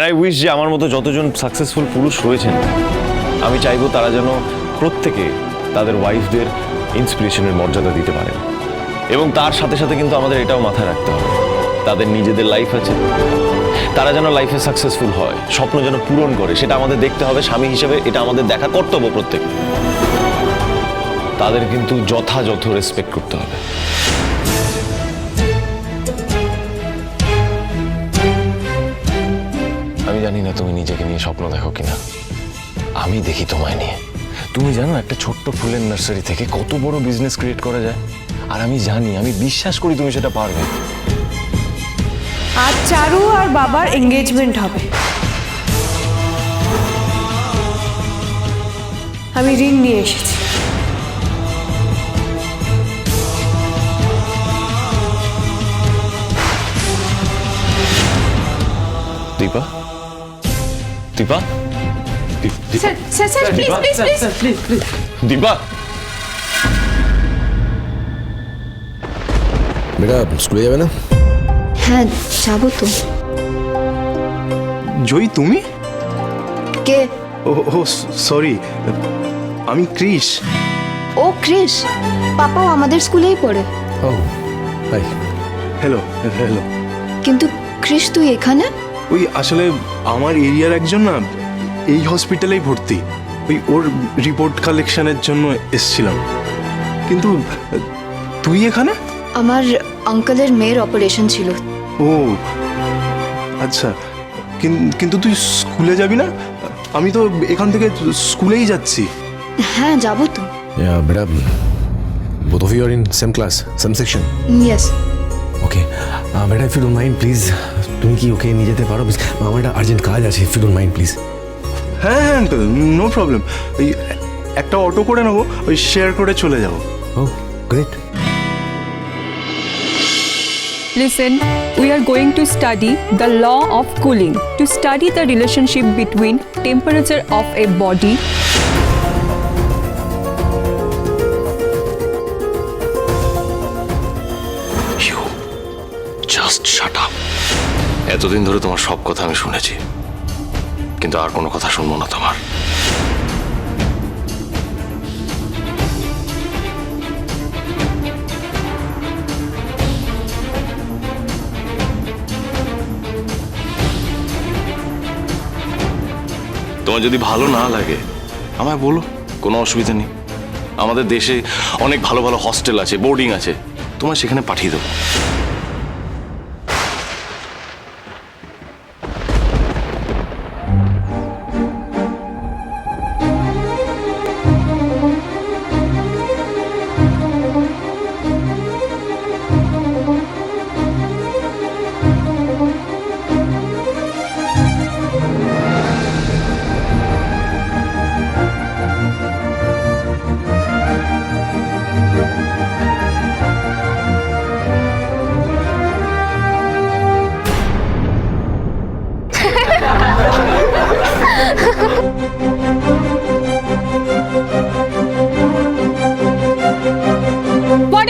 And I wish যে আমার মতো যতজন সাকসেসফুল পুরুষ রয়েছেন, আমি চাইব তারা যেন প্রত্যেকে তাদের ওয়াইফদের ইন্সপিরেশনের মর্যাদা দিতে পারেন। এবং তার সাথে সাথে কিন্তু আমাদের এটাও মাথায় রাখতে হবে। তাদের নিজেদের লাইফ আছে। তারা যেন লাইফে সাকসেসফুল হয়, স্বপ্ন যেন পূরণ করে, সেটা আমাদের দেখতে হবে, স্বামী হিসেবে এটা আমাদের দেখা কর্তব্য প্রত্যেক। তাদের কিন্তু যথাযথ রেসপেক্ট করতে হবে। জানি না তুমি নিজেকে নিয়ে স্বপ্ন দেখো কিনা। আমি দেখি তোমায় নিয়ে। তুমি জানো একটা ছোট্ট ফুলের নার্সারি থেকে কত বড় বিজনেস ক্রিয়েট করা যায়? আর আমি জানি আমি বিশ্বাস করি তুমি সেটা পারবে। আর চারু আর বাবার এঙ্গেজমেন্ট হবে। আমি রিং নিয়ে এসেছি। Dipa? Dipa sir sir sir please please please Dipa বেটা স্কুলে যাবে না হ্যাঁ যাব তো। জয়ী তুমি? কে? ও ও সরি আমি ক্রিস ও ক্রিস পাপাও আমাদের স্কুলেই পড়ে। ও হাই হ্যালো হ্যালো কিন্তু ক্রিস তুই এখানে? ওই আসলে আমার এরিয়ার একজন না এই হসপিটালেই ভর্তি। ওই ওর রিপোর্ট কালেকশনের জন্য এসছিলাম। কিন্তু তুই এখানে? আমার আঙ্কেলের মেয়ের অপারেশন ছিল। ও আচ্ছা। কিন- কিন্তু তুই স্কুলে যাবি না? আমি তো এখান থেকে স্কুলেই যাচ্ছি। হ্যাঁ যাব তো। বেটা both of you are in same class, same section. Yes. Uh, বেটা if you don't mind, please, তুমি কি ওকে নিয়ে যেতে পারো আমার একটা আর্জেন্ট কাজ আছে if you don't mind, please. হ্যাঁ হ্যাঁ আঙ্কেল নো প্রবলেম ওই একটা অটো করে নেব ওই শেয়ার করে চলে যাব Oh, great. Listen, we are going to study the law of cooling. To study the relationship between temperature of a body just shut up এতদিন ধরে তোমার সব কথা আমি শুনেছি, কিন্তু আর কোনো কথা শুনব না তোমার। তোমার যদি ভালো না লাগে, আমায় বলো, কোনো অসুবিধা নেই। আমাদের দেশে অনেক ভালো ভালো হস্টেল আছে বোর্ডিং আছে, তোমায় সেখানে পাঠিয়ে দেবো।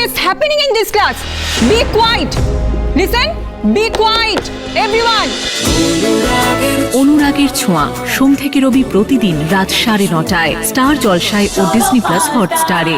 Is happening in this class? Be quiet. Listen, be quiet. Everyone. অনুরাগের ছোঁয়া সোম থেকে রবি প্রতিদিন রাত সাড়ে নটায় স্টার জলসায় ও ডিসনি প্লাস হটস্টারে